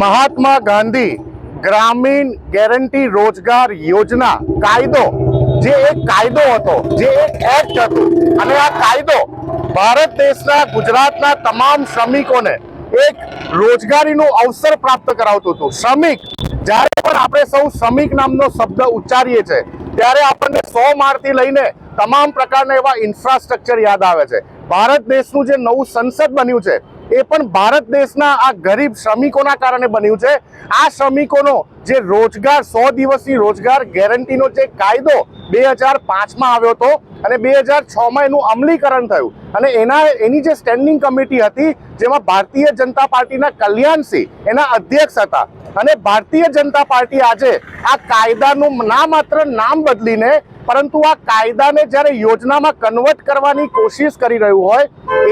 મહાત્મા ગાંધી ગ્રામીણ ગેરંટી રોજગાર યોજના કાયદો, જે એક કાયદો હતો, જે એક એક્ટ હતું. અને આ કાયદો ભારત દેશના ગુજરાતના તમામ શ્રમિકોને એક રોજગારીનું અવસર પ્રાપ્ત કરાવતું હતું. શ્રમિક, જ્યારે પણ આપણે સૌ શ્રમિક નામનો શબ્દ ઉચ્ચારીએ છીએ, ત્યારે આપણને સો માળથી લઈને તમામ પ્રકારના એવા ઇન્ફ્રાસ્ટ્રક્ચર યાદ આવે છે. ભારત દેશનું જે નવું સંસદ બન્યું છે એ પણ ભારત દેશના આ ગરીબ શ્રમિકોના કારણે બન્યું છે. આ શ્રમિકોનો જે રોજગાર, સો દિવસની રોજગાર ગેરંટીનો જે કાયદો બે હજાર પાંચમાં આવ્યો હતો અને બે હજાર છમાં એનું અમલીકરણ થયું. અને એના, એની જે સ્ટેન્ડિંગ કમિટી હતી, જેમાં ભારતીય જનતા પાર્ટીના કલ્યાણસિંહ એના અધ્યક્ષ હતા. અને ભારતીય જનતા પાર્ટી આજે આ કાયદાનું ના માત્ર નામ બદલીને, પરંતુ આ કાયદાને જ્યારે યોજનામાં કન્વર્ટ કરવાની કોશિશ કરી રહ્યું હોય,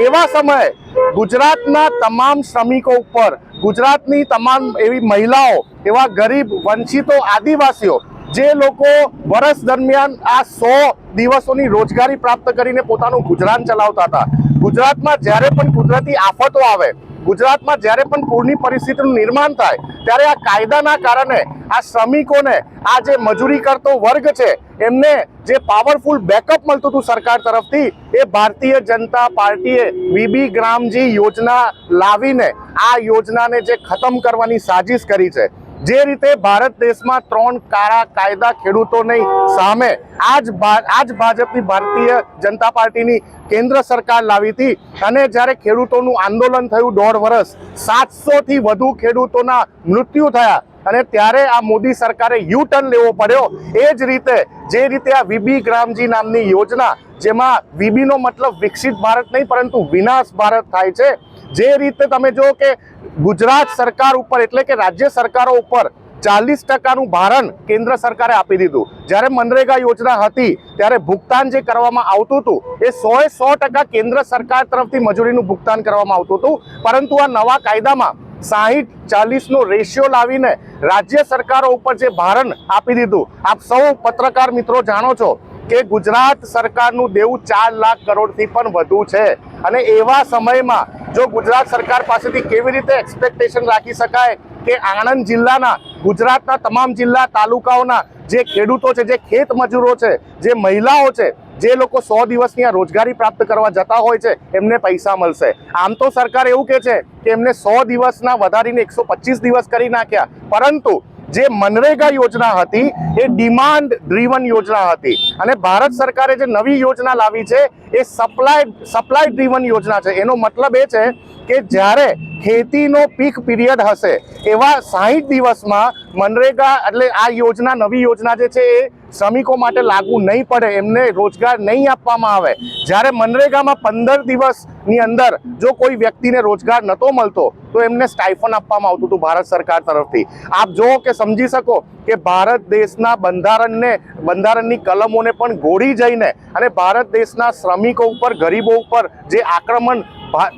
એવા સમયે ગુજરાતના તમામ શ્રમિકો ઉપર, ગુજરાતની તમામ એવી મહિલાઓ, એવા ગરીબ, વંચિતો, આદિવાસીઓ, જે લોકો વર્ષ દરમિયાન આ સો દિવસોની રોજગારી પ્રાપ્ત કરીને પોતાનું ગુજરાન ચલાવતા હતા. ગુજરાતમાં જ્યારે પણ કુદરતી આફતો આવે ગુજરાતમાં જ્યારે પણ પૂરની પરિસ્થિતિનું નિર્માણ થાય, ત્યારે આ કાયદાના કારણે આ શ્રમિકોને, આ જે મજૂરી કરતો વર્ગ છે, એમને જે પાવરફુલ બેકઅપ મળતું હતું સરકાર તરફથી, એ ભારતીય જનતા પાર્ટીએ વીબી ગ્રામજી યોજના લાવીને આ યોજનાને જે ખતમ કરવાની સાજિશ કરી છે. જે રીતે ભારત દેશમાં ત્રણ કાળા કાયદા ખેડૂતોની સામે આજ આજ ભાજપની ભારતીય જનતા પાર્ટીની કેન્દ્ર સરકાર લાવી હતી. અને જ્યારે ખેડૂતોનું આંદોલન થયું દોઢ વર્ષ, સાતસોથી વધુ ખેડૂતોના મૃત્યુ થયા. અને ત્યારે આ મોદી સરકારે યુ ટર્ન લેવો પડ્યો. એ જ રીતે, જે રીતે આ વીબી ગ્રામજી નામની યોજના જેમાં વીબીનો મતલબ વિકસિત ભારત નહીં, પરંતુ વિનાશ ભારત થાય છે. જે રીતે તમે જો કે ગુજરાત સરકાર ઉપર એટલે કે રાજ્ય સરકારો ઉપર ચાલીસ ટકાનું ભારણ કેન્દ્ર સરકારે આપી દીધું. જ્યારે મનરેગા યોજના હતી, ત્યારે ભુગતાન જે કરવામાં આવતું હતું, એ સોએ સો ટકા કેન્દ્ર સરકાર તરફથી મજૂરીનું ભુગતાન કરવામાં આવતું હતું. પરંતુ આ નવા કાયદામાં સાહીઠ ચાલીસનો રેશિયો લાવીને રાજ્ય સરકારો ઉપર જે ભારણ આપી દીધું. આપ સૌ પત્રકાર મિત્રો જાણો છો કે ગુજરાત સરકારનું દેવું ચાર લાખ કરોડથી પણ વધુ છે. અને એવા સમયમાં જો ગુજરાત સરકાર પાસેથી કેવી રીતે એક્સપેક્ટેશન રાખી શકાય કે આણંદ જિલ્લાના, ગુજરાતના તમામ જિલ્લા તાલુકાઓના જે ખેડૂતો છે, જે ખેત મજૂરો છે, જે મહિલાઓ છે, જે લોકો સો દિવસની આ રોજગારી પ્રાપ્ત કરવા જતા હોય છે, એમને પૈસા મળશે. આમ તો સરકાર એવું કહે છે કે એમને સો દિવસના વધારીને એકસો દિવસ કરી નાખ્યા. પરંતુ જે મનરેગા યોજના હતી, એ ડિમાન્ડ ડ્રીવન યોજના હતી. અને ભારત સરકારે જે નવી યોજના લાવી છે, એ સપ્લાય સપ્લાય ડ્રીવન યોજના છે. એનો મતલબ એ છે કે જ્યારે ખેતીનો પીક પીરિયડ હશે, એવા સાહીઠ દિવસમાં મનરેગા એટલે આ યોજના, નવી યોજના જે છે, એ શ્રમિકો માટે લાગુ નહીં પડે, એમને રોજગાર નહીં આપવામાં આવે. જ્યારે મનરેગામાં પંદર દિવસની અંદર જો કોઈ વ્યક્તિને રોજગાર નહોતો મળતો, તો એમને સ્ટાઇફન આપવામાં આવતું હતું ભારત સરકાર તરફથી. આપ જુઓ કે સમજી શકો કે ભારત દેશના બંધારણને, બંધારણની કલમોને પણ ગોળી જઈને અને ભારત દેશના શ્રમિકો ઉપર, ગરીબો ઉપર જે આક્રમણ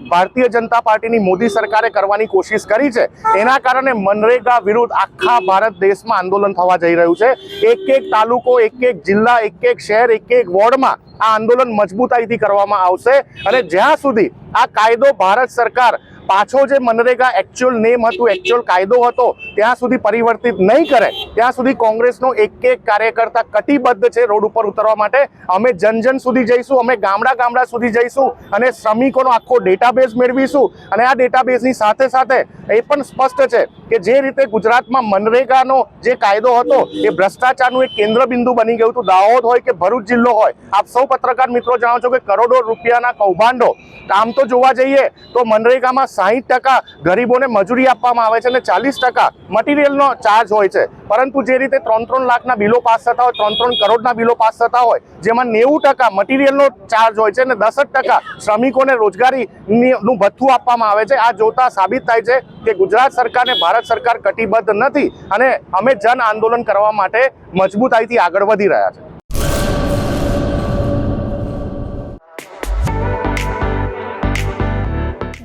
ભારતીય જનતા પાર્ટીની મોદી સરકારે કરવાની કોશિશ કરી છે, એના કારણે મનરેગા વિરુદ્ધ આખા ભારત દેશમાં આંદોલન થવા જઈ રહ્યું છે. એક એક તાલુકો એક એક જિલ્લા એક એક શહેર એક એક વોર્ડમાં આ આંદોલન મજબૂતાઈથી કરવામાં આવશે અને જ્યાં સુધી આ કાયદો ભારત સરકાર પાછો જે મનરેગા એકચ્યુઅલ નેમ હતું એકચ્યુઅલ કાયદો હતો, ત્યાં સુધી પરિવર્તિત નહીં કરે ત્યાં સુધી કોંગ્રેસનો એક એક કાર્યકર્તા કટિબદ્ધ છે રોડ ઉપર ઉતરવા માટે. અમે જન જન સુધી જઈશું, અમે ગામડા ગામડા સુધી જઈશું અને શ્રમિકોનો આખો ડેટાબેઝ મેળવીશું. અને આ ડેટાબેઝની સાથે સાથે એ પણ સ્પષ્ટ છે કે જે રીતે ગુજરાતમાં મનરેગાનો જે કાયદો હતો, એ ભ્રષ્ટાચારનું એક કેન્દ્ર બિંદુ બની ગયું હતું. દાહોદ હોય કે ભરૂચ જિલ્લો હોય, આપ સૌ પત્રકાર મિત્રો જાણો છો કે કરોડો રૂપિયાના કૌભાંડો. આમ તો જોવા જઈએ તો મનરેગામાં સાહીઠ ગરીબોને મજૂરી આપવામાં આવે છે અને ચાલીસ ટકા મટીરિયલનો ચાર્જ હોય છે. પરંતુ જે રીતે ત્રણ ત્રણ લાખના બિલો પાસ થતા હોય, ત્રણ ત્રણ કરોડના બિલો પાસ થતા હોય, જેમાં નેવું ટકા મટીરિયલનો ચાર્જ હોય છે અને દસ જ ટકા શ્રમિકોને રોજગારીનું ભથ્થું આપવામાં આવે છે. આ જોતા સાબિત થાય છે કે ગુજરાત સરકારને ભારત સરકાર કટિબદ્ધ નથી અને અમે જન આંદોલન કરવા માટે મજબૂતાઈથી આગળ વધી રહ્યા છે.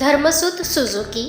Dharmsut Suzuki